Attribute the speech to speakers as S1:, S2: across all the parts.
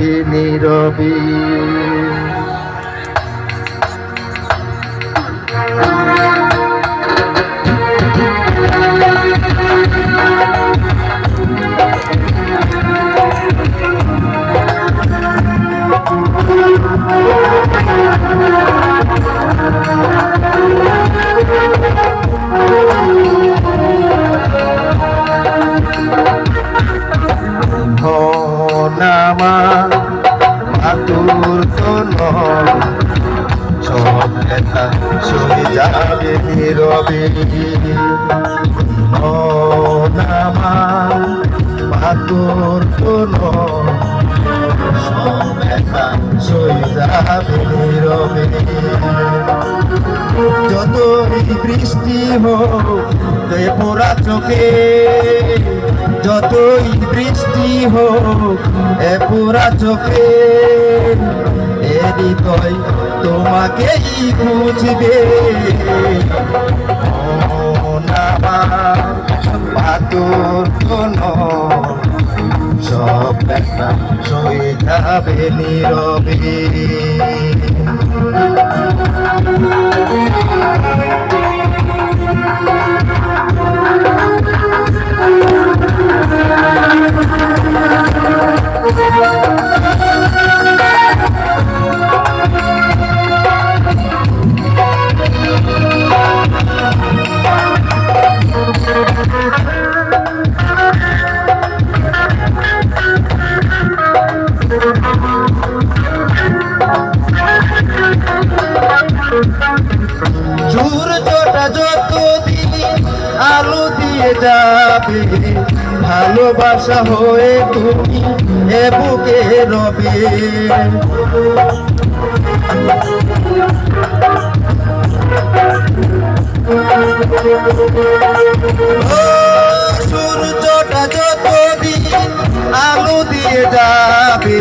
S1: যাবে নীরবে। নামা নীরবে নামা মাতুর কোন নীরবে যতই বৃষ্টি হোক পোড়া চোখে যতই বৃষ্টি হোক এ পোড়া চোখে এ হৃদয় তোমাকেই খুঁজবে। পাতুর কোন সব ব্যথা সয়ে যাবে নীরবে। যাবে ভালোবাসা হয়ে তুমি এ বুকে রবে। সূর্যটা যতদিন আলো দিয়ে যাবে,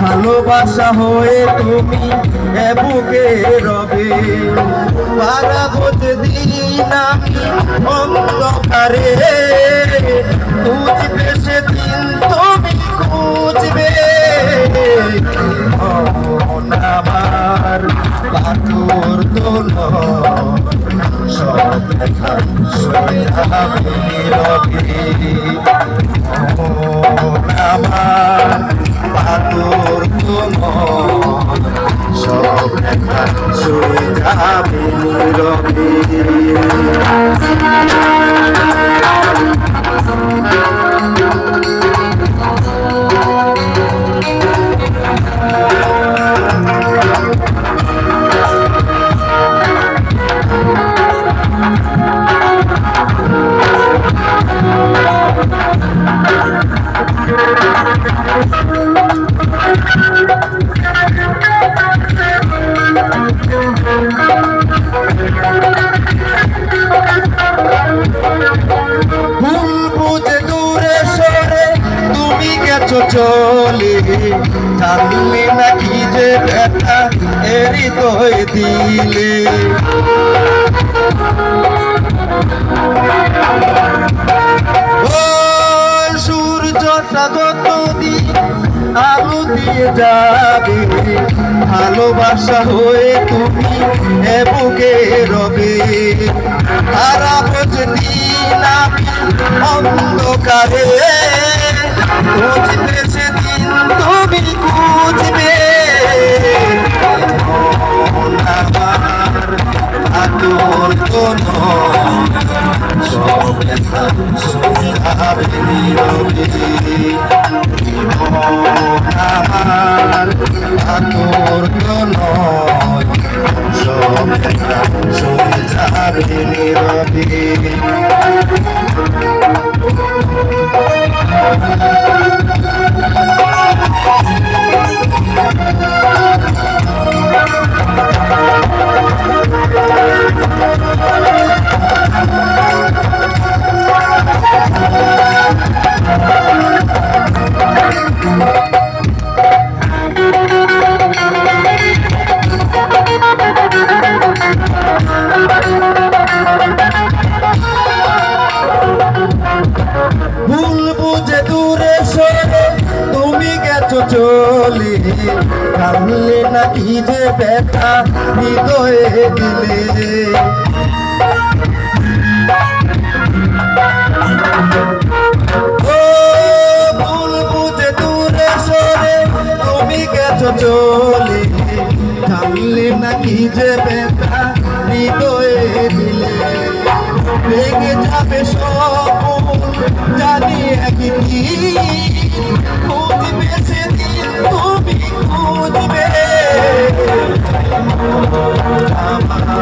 S1: ভালোবাসা হয়ে তুমি বুকে রবে। পারাবো দিন আমি অন্ধকারে। খুঁজবে সেদিন তুমি খুঁজবে। আমার পাথর তোল সব দেখা মন আমার পাথর তোল সব সরে যাবে নীরবে চলে জানলে নাকি যে ব্যথা এরি তোই দিলে আলো দিয়ে যাবে, ভালোবাসা হয়ে তুমি এ রবে। খারাপ দিন আমি অন্ধকারে খুঁজবে। আদর কোনো সব আমার আতর নয় সব যাবে নীরবে কানলে নাকি যে ব্যথা, হৃদয়ে দিলে। চলে। কানলে নাকি যে ব্যথা, হৃদয়ে দিলে। ভেঙে যাবে সব জানি একদিন আমার